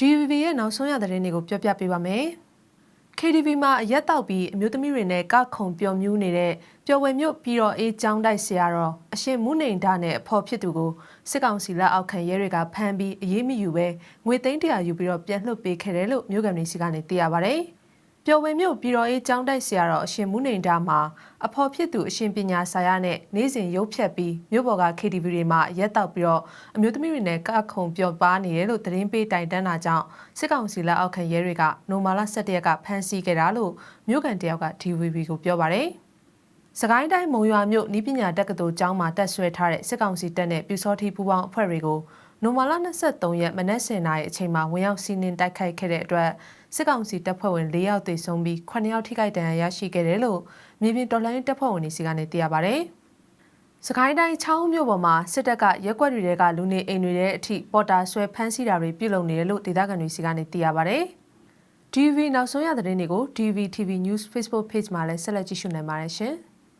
DVB ရဲ့နောက်ဆုံးရသတင်းတွေကိုပြောပြပေးပါမယ်။ KTV မှာအရက်တောက်ပြီးအမျိုးသမီးတွေနဲ့ကခုံပျော်မြူးနေတဲ့ပျော်ဝယ်မြို့ပြည်တော်အေးကျောင်းတိုက်ဆရာတော်အရှင်မုနိန်ဒနဲ့အဖော်ဖြစ်သူကိုစစ်ကောင်စီလက်အောက်ခံရဲတွေကဖမ်းပြီးအရေးမယူပဲငွေသိန်းတရာယူပြီးတော့ပြန်လွှတ်ပေးခဲ့တယ်လို့မြို့ကန်တွေစီကနေသိရပါဗျ။ ပျော်ဝယ်မြို့ပြည်တော်အေးကျောင်းတိုက်ဆရာတော်အရှင်မုနိန်ဒမှာအဖော်ဖြစ်သူအရှင်ပညာဆရာနဲ့နေ့စဉ်ရုပ်ဖြတ်ပြီးမြို့ပေါ်က KTV တွေမှာရက်တောက်ပြီးတော့အမျိုးသမီးတွေနဲ့ကခုံပျော်ပါနေတယ်လို့သတင်းပေးတိုင်တန်းတာကြောင့်စစ်ကောင်စီလက်အောက်ခံရဲတွေကနိုမာလာ17ရက်ကဖမ်းဆီးခဲ့တာလို့မြို့ကန်တယောက်က DVB ကိုပြောပါတယ်။စကိုင်းတိုင်းမုံရွာမြို့ဤပညာတက္ကသိုလ်ကျောင်းမှာတက်ဆွဲထားတဲ့စစ်ကောင်စီတပ်နဲ့ပြူစောထီပူပေါင်းအဖွဲ့တွေကို နိုမာလာ23ရက်မနက်10:00နာရီအချိန်မှာဝင်ရောက်စီးနင်းတိုက်ခိုက်ခဲ့တဲ့အတွက်စစ်ကောင်စီတပ်ဖွဲ့ဝင်၄ယောက်သေဆုံးပြီး9ယောက်ထိခိုက်ဒဏ်ရာရရှိခဲ့တယ်လို့မြေပြင်တော်လှန်ရေးတပ်ဖွဲ့ဝင်တွေစီကနေသိရပါဗျ။စကိုင်းတိုင်းချောင်းမြို့ပေါ်မှာစစ်တပ်ကရက်ွက်တွေကလူနေအိမ်တွေရဲ့အထိပေါ်တာဆွဲဖမ်းဆီးတာတွေပြုလုပ်နေတယ်လို့ဒေသခံတွေစီကနေသိရပါဗျ။ DV နောက်ဆုံးရသတင်းတွေကို DV TV News Facebook Page မှာလည်းဆက်လက်ကြည့်ရှုနိုင်ပါတယ်ရှင်။